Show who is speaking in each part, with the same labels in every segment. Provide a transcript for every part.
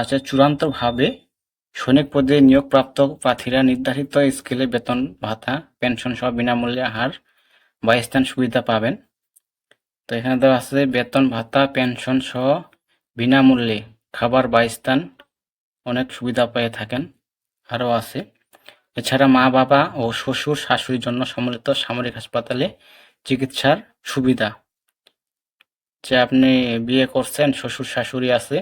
Speaker 1: আছে চূড়ান্তভাবে সৈনিক পদে নিয়োগপ্রাপ্ত প্রার্থীরা নির্ধারিত স্কেলে বেতন ভাতা, পেনশন সহ বিনামূল্যে আহার বা স্থান সুবিধা পাবেন। তো এখানে দেওয়া আছে বেতন, ভাতা, পেনশন সহ বিনামূল্যে খাবার বা স্থান অনেক সুবিধা পেয়ে থাকেন। আরও আছে, এছাড়া মা, বাবা ও শ্বশুর, শাশুড়ির জন্য সম্মিলিত সামরিক হাসপাতালে চিকিৎসার সুবিধা। যে আপনি বিয়ে করছেন, শ্বশুর, শাশুড়ি আছে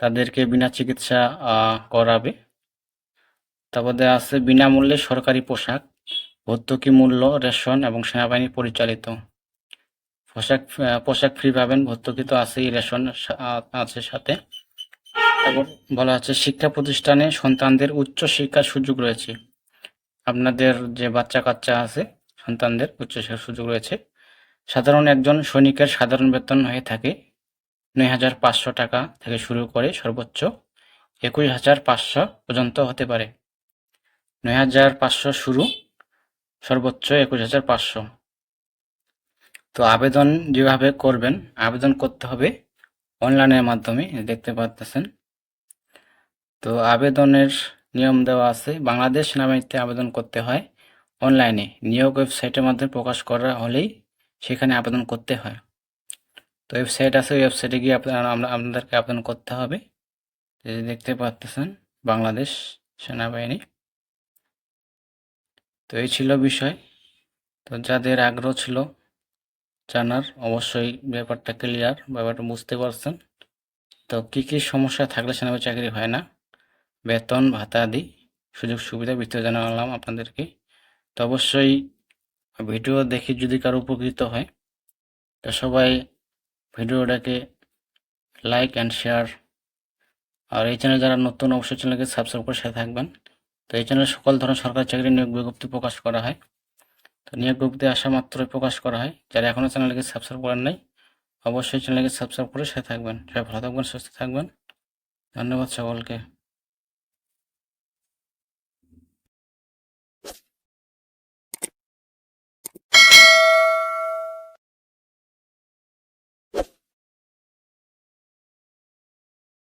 Speaker 1: তাদেরকে বিনা চিকিৎসা করাবে। তারপরে আছে বিনামূল্যে সরকারি পোশাক ভর্তুকি মূল্য, রেশন এবং সেনাবাহিনী পরিচালিত। পোশাক পোশাক ফ্রি পাবেন ভর্তুকি তো আছেই, রেশন আছে সাথে। তারপর বলা হচ্ছে শিক্ষা প্রতিষ্ঠানে সন্তানদের উচ্চ শিক্ষার সুযোগ রয়েছে। আপনাদের যে বাচ্চা কাচ্চা আছে, সন্তানদের উচ্চ শিক্ষার সুযোগ রয়েছে। সাধারণ একজন সৈনিকের সাধারণ বেতন হয়ে থাকে। নয় হাজার পাঁচশো টাকা থেকে শুরু করে সর্বোচ্চ একুশ হাজার পাঁচশো পর্যন্ত হতে পারে। নয় হাজার পাঁচশো শুরু, সর্বোচ্চ একুশ হাজার পাঁচশো। তো আবেদন যেভাবে করবেন, আবেদন করতে হবে অনলাইনের মাধ্যমে দেখতে পাচ্ছেন। তো আবেদনের নিয়ম দেওয়া আছে, বাংলাদেশ সেনাবাহিনীতে আবেদন করতে হয় অনলাইনে। নিয়োগ ওয়েবসাইটের মাধ্যমে প্রকাশ করা হলেই সেখানে আবেদন করতে হয়। তো ওয়েবসাইট আছে ওয়েবসাইটে গিয়ে আপনার, আমরা আপনাদেরকে আবেদন করতে হবে। এই যে দেখতে পাচ্ছেন বাংলাদেশ সেনাবাহিনী। তো এই ছিল বিষয়। তো যাদের আগ্রহ ছিল জানার, অবশ্যই ব্যাপারটা ক্লিয়ার ব্যাপারটা বুঝতে পারছেন। তো কি কি সমস্যা থাকলে সেনাবাহিনী চাকরি হয় না? বেতন, ভাতা আদি, সুযোগ সুবিধা বিস্তারিত জানালাম আপনাদেরকে। তো অবশ্যই ভিডিও দেখে যদি কারও উপকৃত হয়, তো সবাই ভিডিওটাকে লাইক অ্যান্ড শেয়ার। আর এই চ্যানেল যারা নতুন, অবশ্যই চ্যানেলকে সাবস্ক্রাইব করে সাথে থাকবেন। তো এই চ্যানেলে সকল ধরনের সরকারি চাকরি নিয়োগ বিজ্ঞপ্তি প্রকাশ করা হয়। তো নিয়োগ বিজ্ঞপ্তি আসা মাত্রই প্রকাশ করা হয়। যারা এখনও চ্যানেলকে সাবস্ক্রাইব করেন নাই, অবশ্যই চ্যানেলকে সাবস্ক্রাইব করে সাথে থাকবেন। সবাই ভালো থাকবেন, সুস্থ থাকবেন। ধন্যবাদ সকলকে।